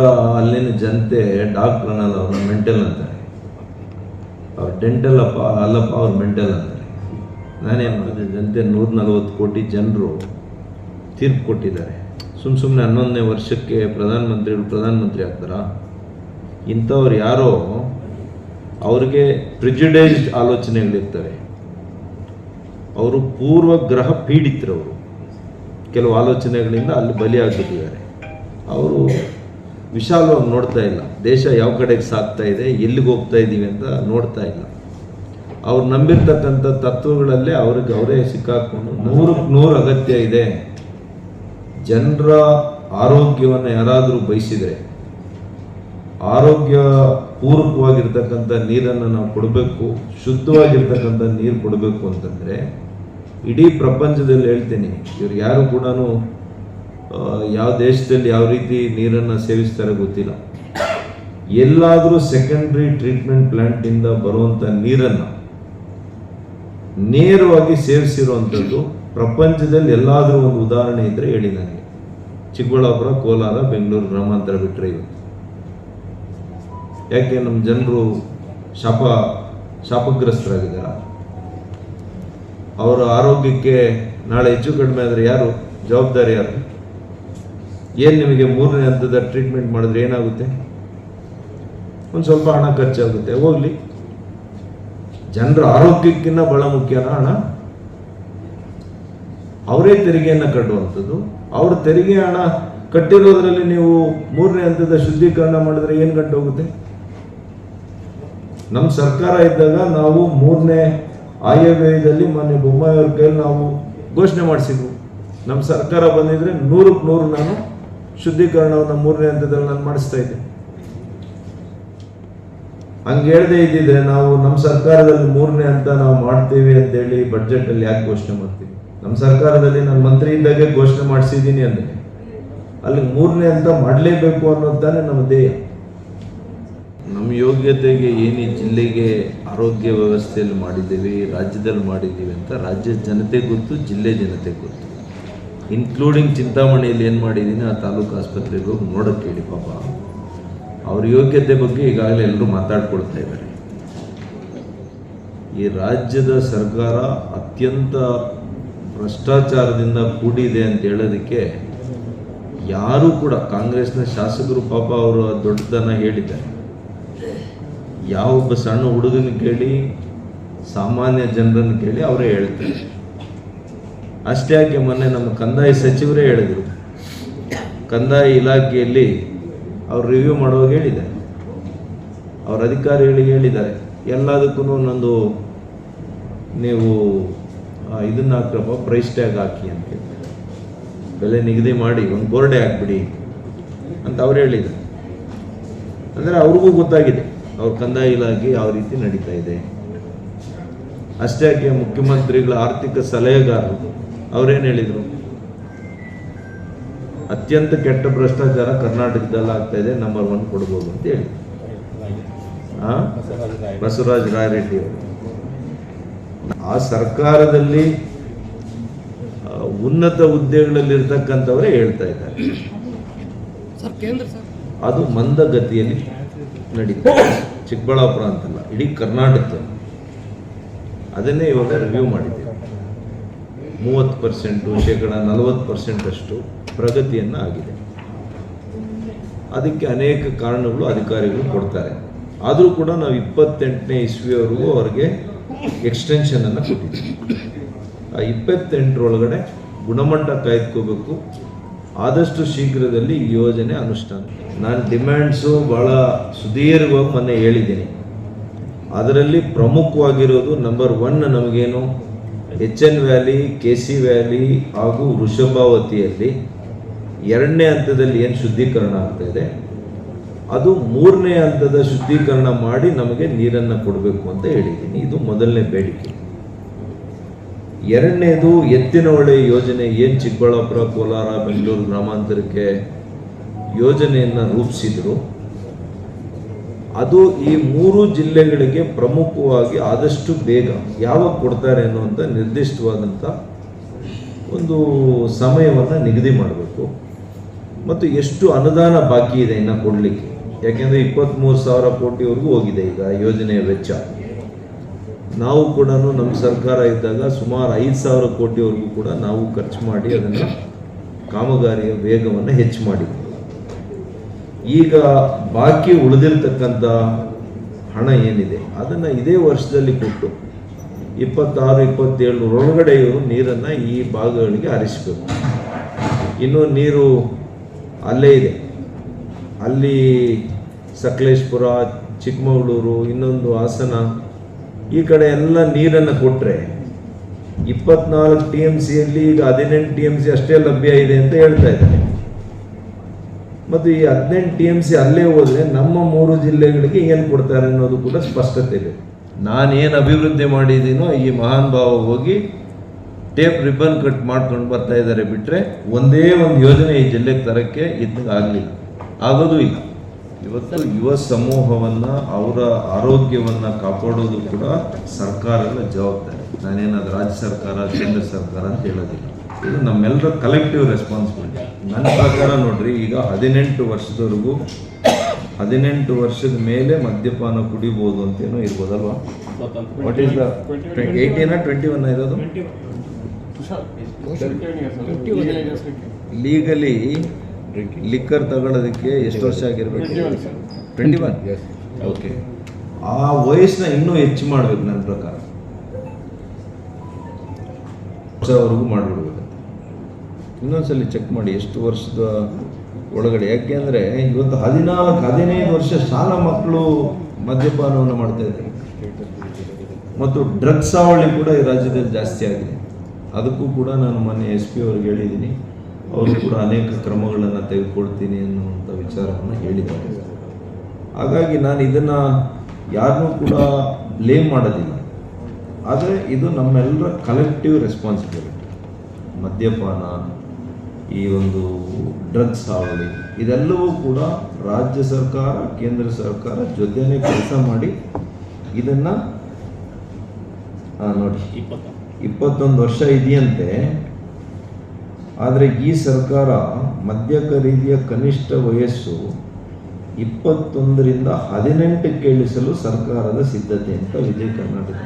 ಅಲ್ಲಿನ ಜನತೆ ಡಾಕ್ಟರ್ ಅನ್ನಲ್ಲ ಅವ್ರನ್ನ ಮೆಂಟಲ್ ಅಂತಾರೆ. ಅವ್ರು ಡೆಂಟಲ್ ಅಪ್ಪ, ಅಲ್ಲಪ್ಪ ಅವ್ರು ಮೆಂಟಲ್ ಅಂತಾರೆ. ನಾನೇನು ಮಾಡಿದೆ, ಜನತೆ ನೂರ ನಲವತ್ತು ಕೋಟಿ ಜನರು ತೀರ್ಪು ಕೊಟ್ಟಿದ್ದಾರೆ. ಸುಮ್ಮ ಸುಮ್ಮನೆ ಹನ್ನೊಂದನೇ ವರ್ಷಕ್ಕೆ ಪ್ರಧಾನಮಂತ್ರಿಗಳು ಪ್ರಧಾನಮಂತ್ರಿ ಆಗ್ತಾರಾ? ಇಂಥವ್ರು ಯಾರೋ ಅವ್ರಿಗೆ ಪ್ರಿಜುಡೈಸ್ಡ್ ಆಲೋಚನೆಗಳಿರ್ತವೆ. ಅವರು ಪೂರ್ವಗ್ರಹ ಪೀಡಿತರವರು. ಕೆಲವು ಆಲೋಚನೆಗಳಿಂದ ಅಲ್ಲಿ ಬಲಿಯಾಗ್ಬಿಟ್ಟಿದ್ದಾರೆ. ಅವರು ವಿಶಾಲವಾಗಿ ನೋಡ್ತಾ ಇಲ್ಲ. ದೇಶ ಯಾವ ಕಡೆಗೆ ಸಾಗ್ತಾ ಇದೆ, ಎಲ್ಲಿಗೆ ಹೋಗ್ತಾ ಇದ್ದೀವಿ ಅಂತ ನೋಡ್ತಾ ಇಲ್ಲ. ಅವ್ರು ನಂಬಿರ್ತಕ್ಕಂಥ ತತ್ವಗಳಲ್ಲೇ ಅವ್ರಿಗೆ ಅವರೇ ಸಿಕ್ಕಾಕೊಂಡು ನೂರಕ್ಕೆ ನೂರು ಅಗತ್ಯ ಇದೆ. ಜನರ ಆರೋಗ್ಯವನ್ನು ಯಾರಾದರೂ ಬಯಸಿದರೆ, ಆರೋಗ್ಯ ಪೂರಕವಾಗಿರ್ತಕ್ಕಂಥ ನೀರನ್ನು ನಾವು ಕೊಡಬೇಕು, ಶುದ್ಧವಾಗಿರ್ತಕ್ಕಂಥ ನೀರು ಕೊಡಬೇಕು ಅಂತಂದರೆ, ಇಡೀ ಪ್ರಪಂಚದಲ್ಲಿ ಹೇಳ್ತೀನಿ, ಇವ್ರು ಯಾರು ಕೂಡ ಯಾವ ದೇಶದಲ್ಲಿ ಯಾವ ರೀತಿ ನೀರನ್ನು ಸೇವಿಸ್ತಾರೆ ಗೊತ್ತಿಲ್ಲ. ಎಲ್ಲಾದರೂ ಸೆಕೆಂಡ್ರಿ ಟ್ರೀಟ್ಮೆಂಟ್ ಪ್ಲಾಂಟಿಂದ ಬರುವಂಥ ನೀರನ್ನು ನೇರವಾಗಿ ಸೇವಿಸಿರುವಂಥದ್ದು ಪ್ರಪಂಚದಲ್ಲಿ ಎಲ್ಲಾದರೂ ಒಂದು ಉದಾಹರಣೆ ಇದ್ದರೆ ಹೇಳಿ ನನಗೆ. ಚಿಕ್ಕಬಳ್ಳಾಪುರ, ಕೋಲಾರ, ಬೆಂಗಳೂರು ಗ್ರಾಮಾಂತರ ಬಿಟ್ಟರೆ ಇವತ್ತು. ಯಾಕೆ ನಮ್ಮ ಜನರು ಶಾಪ ಶಾಪಗ್ರಸ್ತರಾಗಿದ್ದಾರ? ಅವರ ಆರೋಗ್ಯಕ್ಕೆ ನಾಳೆ ಹೆಚ್ಚು ಕಡಿಮೆ ಆದರೆ ಯಾರು? ಜವಾಬ್ದಾರಿ ಯಾರು? ಏನು ನಿಮಗೆ ಮೂರನೇ ಹಂತದ ಟ್ರೀಟ್ಮೆಂಟ್ ಮಾಡಿದ್ರೆ ಏನಾಗುತ್ತೆ? ಒಂದು ಸ್ವಲ್ಪ ಹಣ ಖರ್ಚಾಗುತ್ತೆ. ಹೋಗಲಿ. ಜನರ ಆರೋಗ್ಯಕ್ಕಿಂತ ಬಹಳ ಮುಖ್ಯನ ಹಣ. ಅವರೇ ತೆರಿಗೆಯನ್ನು ಕಟ್ಟುವಂಥದ್ದು. ಅವ್ರ ತೆರಿಗೆ ಹಣ ಕಟ್ಟಿರೋದ್ರಲ್ಲಿ ನೀವು ಮೂರನೇ ಹಂತದ ಶುದ್ಧೀಕರಣ ಮಾಡಿದ್ರೆ ಏನು ಗಂಟು ಹೋಗುತ್ತೆ ನಮ್ಮ ಸರ್ಕಾರ ಇದ್ದಾಗ ನಾವು ಮೂರನೇ ಆಯವ್ಯಯದಲ್ಲಿ ಮೊನ್ನೆ ಬೊಮ್ಮಾಯಿ ಅವ್ರ ಕೈಯಲ್ಲಿ ನಾವು ಘೋಷಣೆ ಮಾಡಿಸಿದ್ವು. ನಮ್ಮ ಸರ್ಕಾರ ಬಂದಿದ್ರೆ ನೂರಕ್ಕೆ ನೂರು ನಾನು ಶುದ್ಧೀಕರಣವನ್ನು ಮೂರನೇ ಹಂತದಲ್ಲಿ ನಾನು ಮಾಡಿಸ್ತಾ ಇದ್ದೆ. ಹಂಗೆ ಹೇಳದೆ ಇದ್ದಿದ್ರೆ ನಾವು ನಮ್ಮ ಸರ್ಕಾರದಲ್ಲಿ ಮೂರನೇ ಹಂತ ನಾವು ಮಾಡ್ತೀವಿ ಅಂತೇಳಿ ಬಜೆಟ್ ಅಲ್ಲಿ ಯಾಕೆ ಘೋಷಣೆ ಮಾಡ್ತೀವಿ? ನಮ್ಮ ಸರ್ಕಾರದಲ್ಲಿ ನಾನು ಮಂತ್ರಿ ಇದ್ದಾಗೆ ಘೋಷಣೆ ಮಾಡಿಸಿದ್ದೀನಿ ಅಂದ್ರೆ ಅಲ್ಲಿ ಮೂರನೇ ಹಂತ ಮಾಡಲೇಬೇಕು ಅನ್ನೋದಾನೆ ನಮ್ಮ ಧ್ಯೇಯ. ನಮ್ಮ ಯೋಗ್ಯತೆಗೆ ಏನು ಜಿಲ್ಲೆಗೆ ಆರೋಗ್ಯ ವ್ಯವಸ್ಥೆಯಲ್ಲಿ ಮಾಡಿದ್ದೀವಿ, ರಾಜ್ಯದಲ್ಲಿ ಮಾಡಿದ್ದೀವಿ ಅಂತ ರಾಜ್ಯದ ಜನತೆ ಗೊತ್ತು, ಜಿಲ್ಲೆ ಜನತೆ ಗೊತ್ತು. ಇನ್ಕ್ಲೂಡಿಂಗ್ ಚಿಂತಾಮಣಿಯಲ್ಲಿ ಏನು ಮಾಡಿದ್ದೀನಿ, ಆ ತಾಲೂಕು ಆಸ್ಪತ್ರೆಗೆ ಹೋಗಿ ನೋಡೋಕ್ಕೆ ಹೇಳಿ ಪಾಪ. ಅವ್ರ ಯೋಗ್ಯತೆ ಬಗ್ಗೆ ಈಗಾಗಲೇ ಎಲ್ಲರೂ ಮಾತಾಡ್ಕೊಳ್ತಾ ಇದ್ದಾರೆ. ಈ ರಾಜ್ಯದ ಸರ್ಕಾರ ಅತ್ಯಂತ ಭ್ರಷ್ಟಾಚಾರದಿಂದ ಕೂಡಿದೆ ಅಂತ ಹೇಳೋದಕ್ಕೆ ಯಾರೂ ಕೂಡ ಕಾಂಗ್ರೆಸ್ನ ಶಾಸಕರು ಪಾಪ ಅವರು ದೊಡ್ಡತನ ಹೇಳಿದ್ದಾರೆ. ಯಾವೊಬ್ಬ ಸಣ್ಣ ಹುಡುಗನ ಕೇಳಿ, ಸಾಮಾನ್ಯ ಜನರನ್ನು ಕೇಳಿ ಅವರೇ ಹೇಳ್ತಾರೆ. ಅಷ್ಟೇ ಮೊನ್ನೆ ನಮ್ಮ ಕಂದಾಯ ಸಚಿವರೇ ಹೇಳಿದರು. ಕಂದಾಯ ಇಲಾಖೆಯಲ್ಲಿ ಅವ್ರು ರಿವ್ಯೂ ಮಾಡುವಾಗ ಹೇಳಿದ್ದಾರೆ. ಅವರ ಅಧಿಕಾರಿಗಳಿಗೆ ಹೇಳಿದ್ದಾರೆ. ಎಲ್ಲದಕ್ಕೂ ಒಂದೊಂದು ನೀವು ಇದನ್ನ ಹಾಕ್ರಪ್ಪ ಪ್ರೈಸ್ ಟ್ಯಾಗ್ ಹಾಕಿ ಅಂತ. ಬೆಲೆ ನಿಗದಿ ಮಾಡಿ, ಒಂದು ಬೋರ್ಡೆ ಹಾಕ್ಬಿಡಿ ಅಂತ ಅವ್ರು ಹೇಳಿದ್ದಾರೆ. ಅಂದರೆ ಅವ್ರಿಗೂ ಗೊತ್ತಾಗಿದೆ, ಅವ್ರ ಕಂದಾಯ ಇಲಾಖೆ ಯಾವ ರೀತಿ ನಡೀತಾ ಇದೆ. ಅಷ್ಟೇ ಮುಖ್ಯಮಂತ್ರಿಗಳ ಆರ್ಥಿಕ ಸಲಹೆಗಾರರು ಅವ್ರೇನು ಹೇಳಿದರು? ಅತ್ಯಂತ ಕೆಟ್ಟ ಭ್ರಷ್ಟಾಚಾರ ಕರ್ನಾಟಕದಲ್ಲಿ ಆಗ್ತಾ ಇದೆ ನಂಬರ್ ಒನ್ ಕೊಡ್ಬೋದು ಅಂತ ಹೇಳಿ. ಆ? ಬಸವರಾಜ ರಾಯರೆಡ್ಡಿ ಅವರು. ಆ ಸರ್ಕಾರದಲ್ಲಿ ಉನ್ನತ ಹುದ್ದೆಗಳಲ್ಲಿ ಇರ್ತಕ್ಕಂಥವರೇ ಹೇಳ್ತಾ ಇದ್ದಾರೆ. ಅದು ಮಂದಗತಿಯಲ್ಲಿ ನಡೀತಾ ಚಿಕ್ಕಬಳ್ಳಾಪುರ ಅಂತಲ್ಲ ಇಡೀ ಕರ್ನಾಟಕದಲ್ಲಿ ಅದನ್ನೇ ಇವಾಗ ರಿವ್ಯೂ ಮಾಡಿದ್ದೇವೆ. ಮೂವತ್ತು ಪರ್ಸೆಂಟು, ಶೇಕಡ ನಲವತ್ತು ಪರ್ಸೆಂಟಷ್ಟು ಪ್ರಗತಿಯನ್ನು ಆಗಿದೆ. ಅದಕ್ಕೆ ಅನೇಕ ಕಾರಣಗಳು ಅಧಿಕಾರಿಗಳು ಕೊಡ್ತಾರೆ. ಆದರೂ ಕೂಡ ನಾವು ಇಪ್ಪತ್ತೆಂಟನೇ ಇಸ್ವಿಯವರೆಗೂ ಅವರಿಗೆ ಎಕ್ಸ್ಟೆನ್ಷನನ್ನು ಕೊಟ್ಟಿದ್ದೀವಿ. ಆ ಇಪ್ಪತ್ತೆಂಟರೊಳಗಡೆ ಗುಣಮಟ್ಟ ಕಾಯ್ದುಕೋಬೇಕು. ಆದಷ್ಟು ಶೀಘ್ರದಲ್ಲಿ ಈ ಯೋಜನೆ ಅನುಷ್ಠಾನ. ನಾನು ಡಿಮ್ಯಾಂಡ್ಸು ಭಾಳ ಸುದೀರ್ಘವಾಗಿ ಮೊನ್ನೆ ಹೇಳಿದ್ದೀನಿ. ಅದರಲ್ಲಿ ಪ್ರಮುಖವಾಗಿರೋದು ನಂಬರ್ ಒನ್ ನಮಗೇನು? H N valley, K C valley ಹಾಗೂ ವೃಷಭಾವತಿಯಲ್ಲಿ ಎರಡನೇ ಹಂತದಲ್ಲಿ ಏನು ಶುದ್ಧೀಕರಣ ಆಗ್ತಾ ಇದೆ? ಅದು ಮೂರನೇ ಹಂತದ ಶುದ್ಧೀಕರಣ ಮಾಡಿ ನಮಗೆ ನೀರನ್ನು ಕೊಡಬೇಕು ಅಂತ ಹೇಳಿದ್ದೀನಿ. ಇದು ಮೊದಲನೇ ಬೇಡಿಕೆ. ಎರಡನೇದು ಎತ್ತಿನ ಹೊಳೆ ಯೋಜನೆ ಏನು ಚಿಕ್ಕಬಳ್ಳಾಪುರ, ಕೋಲಾರ, ಬೆಂಗಳೂರು ಗ್ರಾಮಾಂತರಕ್ಕೆ ಯೋಜನೆಯನ್ನು ರೂಪಿಸಿದ್ರು. ಅದು ಈ ಮೂರು ಜಿಲ್ಲೆಗಳಿಗೆ ಪ್ರಮುಖವಾಗಿ ಆದಷ್ಟು ಬೇಗ ಯಾವಾಗ ಕೊಡ್ತಾರೆ ಅನ್ನುವಂಥ ನಿರ್ದಿಷ್ಟವಾದಂಥ ಒಂದು ಸಮಯವನ್ನು ನಿಗದಿ ಮಾಡಬೇಕು. ಮತ್ತು ಎಷ್ಟು ಅನುದಾನ ಬಾಕಿ ಇದೆ ಇನ್ನು ಕೊಡಲಿಕ್ಕೆ? ಯಾಕೆಂದರೆ ಇಪ್ಪತ್ತ್ಮೂರು ಸಾವಿರ ಕೋಟಿವರೆಗೂ ಹೋಗಿದೆ ಈಗ ಯೋಜನೆಯ ವೆಚ್ಚ. ನಾವು ಕೂಡ ನಮ್ಮ ಸರ್ಕಾರ ಇದ್ದಾಗ ಸುಮಾರು ಐದು ಸಾವಿರ ಕೋಟಿವರೆಗೂ ಕೂಡ ನಾವು ಖರ್ಚು ಮಾಡಿ ಅದನ್ನು ಕಾಮಗಾರಿಯ ವೇಗವನ್ನು ಹೆಚ್ಚು ಮಾಡಿದ್ವಿ ಈಗ ಬಾಕಿ ಉಳಿದಿರ್ತಕ್ಕಂಥ ಹಣ ಏನಿದೆ, ಅದನ್ನು ಇದೇ ವರ್ಷದಲ್ಲಿ ಕೊಟ್ಟು ಇಪ್ಪತ್ತಾರು, ಇಪ್ಪತ್ತೇಳು ಒಳಗಡೆ ಇವರು ನೀರನ್ನು ಈ ಭಾಗಗಳಿಗೆ ಹರಿಸಬೇಕು. ಇನ್ನು ನೀರು ಅಲ್ಲೇ ಇದೆ. ಅಲ್ಲಿ ಸಕಲೇಶ್ಪುರ, ಚಿಕ್ಕಮಗಳೂರು, ಇನ್ನೊಂದು ಹಾಸನ, ಈ ಕಡೆ ಎಲ್ಲ ನೀರನ್ನು ಕೊಟ್ಟರೆ ಇಪ್ಪತ್ನಾಲ್ಕು ಟಿ ಎಂ ಸಿಯಲ್ಲಿ ಈಗ ಹದಿನೆಂಟು ಟಿ ಎಂ ಸಿ ಅಷ್ಟೇ ಲಭ್ಯ ಇದೆ ಅಂತ ಹೇಳ್ತಾ ಇದ್ದಾರೆ. ಮತ್ತು ಈ ಹದಿನೆಂಟು ಟಿ ಎಂ ಸಿ ಅಲ್ಲೇ ಹೋದರೆ ನಮ್ಮ ಮೂರು ಜಿಲ್ಲೆಗಳಿಗೆ ಏನು ಕೊಡ್ತಾರೆ ಅನ್ನೋದು ಕೂಡ ಸ್ಪಷ್ಟತೆ ಇದೆ. ನಾನೇನು ಅಭಿವೃದ್ಧಿ ಮಾಡಿದ್ದೀನೋ ಈ ಮಹಾನ್ ಭಾವ ಹೋಗಿ ಟೇಪ್ ರಿಬ್ಬನ್ ಕಟ್ ಮಾಡ್ಕೊಂಡು ಬರ್ತಾ ಇದ್ದಾರೆ ಬಿಟ್ಟರೆ ಒಂದೇ ಒಂದು ಯೋಜನೆ ಈ ಜಿಲ್ಲೆಗೆ ತರಕ್ಕೆ ಇದ್ದಾಗ ಆಗಲಿಲ್ಲ. ಆಗೋದು ಇಲ್ಲ. ಇವತ್ತು ಯುವ ಸಮೂಹವನ್ನು, ಅವರ ಆರೋಗ್ಯವನ್ನು ಕಾಪಾಡೋದು ಕೂಡ ಸರ್ಕಾರದ ಜವಾಬ್ದಾರಿ. ನಾನೇನಾದ್ರು ರಾಜ್ಯ ಸರ್ಕಾರ, ಕೇಂದ್ರ ಸರ್ಕಾರ ಅಂತ ಹೇಳೋದಿಲ್ಲ. ಇದು ನಮ್ಮೆಲ್ಲರ ಕಲೆಕ್ಟಿವ್ ರೆಸ್ಪಾನ್ಸಿಬಿಲಿಟಿ ನನ್ನ ಪ್ರಕಾರ ನೋಡ್ರಿ ಈಗ ಹದಿನೆಂಟು ವರ್ಷದವರೆಗೂ ಹದಿನೆಂಟು ವರ್ಷದ ಮೇಲೆ ಮದ್ಯಪಾನ ಕುಡಿಬೋದು ಅಂತೇನೋ ಇರ್ಬೋದಲ್ವಾ? What is the eighteen twenty one ಇರೋದು? ಲೀಗಲಿ ಲಿಕ್ಕರ್ ತಗೊಳ್ಳೋದಕ್ಕೆ ಎಷ್ಟು ವರ್ಷ ಆಗಿರ್ಬೇಕು? ಟ್ವೆಂಟಿ ಒನ್ ಓಕೆ ಆ ವಯಸ್ಸನ್ನ ಇನ್ನೂ ಹೆಚ್ಚು ಮಾಡ್ಬೇಕು ನನ್ನ ಪ್ರಕಾರ. ವರ್ಷವರೆಗೂ ಮಾಡಿಬಿಡ್ಬೇಕು. ಇನ್ನೊಂದ್ಸಲಿ ಚೆಕ್ ಮಾಡಿ ಎಷ್ಟು ವರ್ಷದ ಒಳಗಡೆ. ಯಾಕೆಂದರೆ ಇವತ್ತು ಹದಿನಾಲ್ಕು, ಹದಿನೈದು ವರ್ಷ ಶಾಲಾ ಮಕ್ಕಳು ಮದ್ಯಪಾನವನ್ನು ಮಾಡ್ತಾ ಇದ್ದಾರೆ. ಮತ್ತು ಡ್ರಗ್ಸ್ ಸಾವಳಿ ಕೂಡ ಈ ರಾಜ್ಯದಲ್ಲಿ ಜಾಸ್ತಿ ಆಗಿದೆ. ಅದಕ್ಕೂ ಕೂಡ ನಾನು ಮೊನ್ನೆ ಎಸ್ ಪಿ ಅವ್ರಿಗೆ ಹೇಳಿದ್ದೀನಿ. ಅವರು ಕೂಡ ಅನೇಕ ಕ್ರಮಗಳನ್ನು ತೆಗೆದುಕೊಳ್ತೀನಿ ಅನ್ನುವಂಥ ವಿಚಾರವನ್ನು ಹೇಳಿದ್ದಾರೆ. ಹಾಗಾಗಿ ನಾನು ಇದನ್ನು ಯಾರನ್ನೂ ಕೂಡ ಬ್ಲೇಮ್ ಮಾಡೋದಿಲ್ಲ ಆದರೆ ಇದು ನಮ್ಮೆಲ್ಲರ ಕಲೆಕ್ಟಿವ್ ರೆಸ್ಪಾನ್ಸಿಬಿಲಿಟಿ ಮದ್ಯಪಾನ ಈ ಒಂದು ಡ್ರಗ್ಸ್ ಹಾವಳಿ ಇದೆಲ್ಲವೂ ಕೂಡ ರಾಜ್ಯ ಸರ್ಕಾರ, ಕೇಂದ್ರ ಸರ್ಕಾರ ಜೊತೆನೇ ಕೆಲಸ ಮಾಡಿ ಇದನ್ನು ನೋಡಿ, ಇಪ್ಪತ್ತೊಂದು ವರ್ಷ ಇದೆಯಂತೆ. ಆದರೆ ಈ ಸರ್ಕಾರ ಮದ್ಯ ಖರೀದಿಯ ಕನಿಷ್ಠ ವಯಸ್ಸು ಇಪ್ಪತ್ತೊಂದರಿಂದ ಹದಿನೆಂಟಕ್ಕೆ ಇಳಿಸಲು ಸರ್ಕಾರದ ಸಿದ್ಧತೆ ಅಂತ ವಿಜಯ ಕರ್ನಾಟಕ.